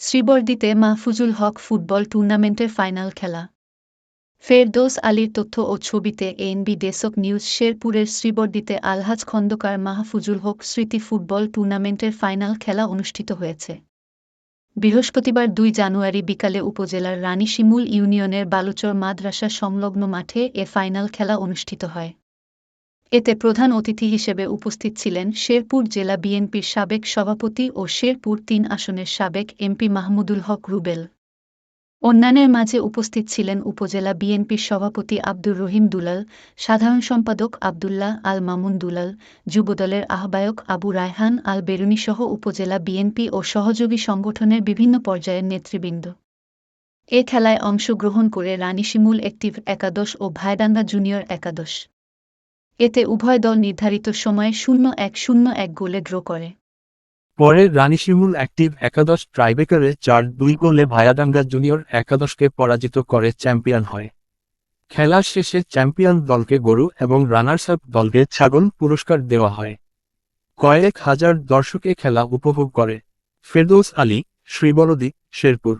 শ্রীবর্দিতে Mahfuzul Haque football টুর্নামেন্টের final খেলা। ফেরদৌস আলীর তথ্য ও ছবিতে এএনবি ডেসক নিউজ শেরপুরের শ্রীবর্দিতে আলহাজ খন্দকার মাহফুজুল হক স্মৃতি ফুটবল টুর্নামেন্টের ফাইনাল খেলা অনুষ্ঠিত হয়েছে। বৃহস্পতিবার দুই জানুয়ারি বিকালে উপজেলার রানীশিমুল ইউনিয়নের বালুচর মাদ্রাসা সংলগ্ন মাঠে এ ফাইনাল খেলা অনুষ্ঠিত হয়। এতে প্রধান অতিথি হিসেবে উপস্থিত ছিলেন শেরপুর জেলা বিএনপির সাবেক সভাপতি ও শেরপুর তিন আসনের সাবেক এমপি মাহমুদুল হক রুবেল। অন্যান্যের মাঝে উপস্থিত ছিলেন উপজেলা বিএনপির সভাপতি আব্দুর রহিম দুলাল, সাধারণ সম্পাদক আবদুল্লাহ আল মামুন দুলাল, যুবদলের আহ্বায়ক আবু রায়হান আল বেরুনিসহ উপজেলা বিএনপি ও সহযোগী সংগঠনের বিভিন্ন পর্যায়ের নেতৃবৃন্দ। এ খেলায় অংশগ্রহণ করে রানীশিমুল একটিভ একাদশ ও ভাইডাঙ্গা জুনিয়র একাদশ। এতে উভয় দল নির্ধারিত সময়ে শূন্য এক শূন্য এক গোলে ড্র করে। পরে রানীশিমুল অ্যাক্টিভ একাদশ ট্রাইবেকারে চার দুই গোলে ভায়াডাঙ্গা জুনিয়র একাদশকে পরাজিত করে চ্যাম্পিয়ন হয়। খেলা শেষে চ্যাম্পিয়ন দলকে গরু এবং রানার্স আপ দলকে ছাগল পুরস্কার দেওয়া হয়। কয়েক হাজার দর্শকে খেলা উপভোগ করে। ফেরদৌস আলী, শ্রীবরদী, শেরপুর।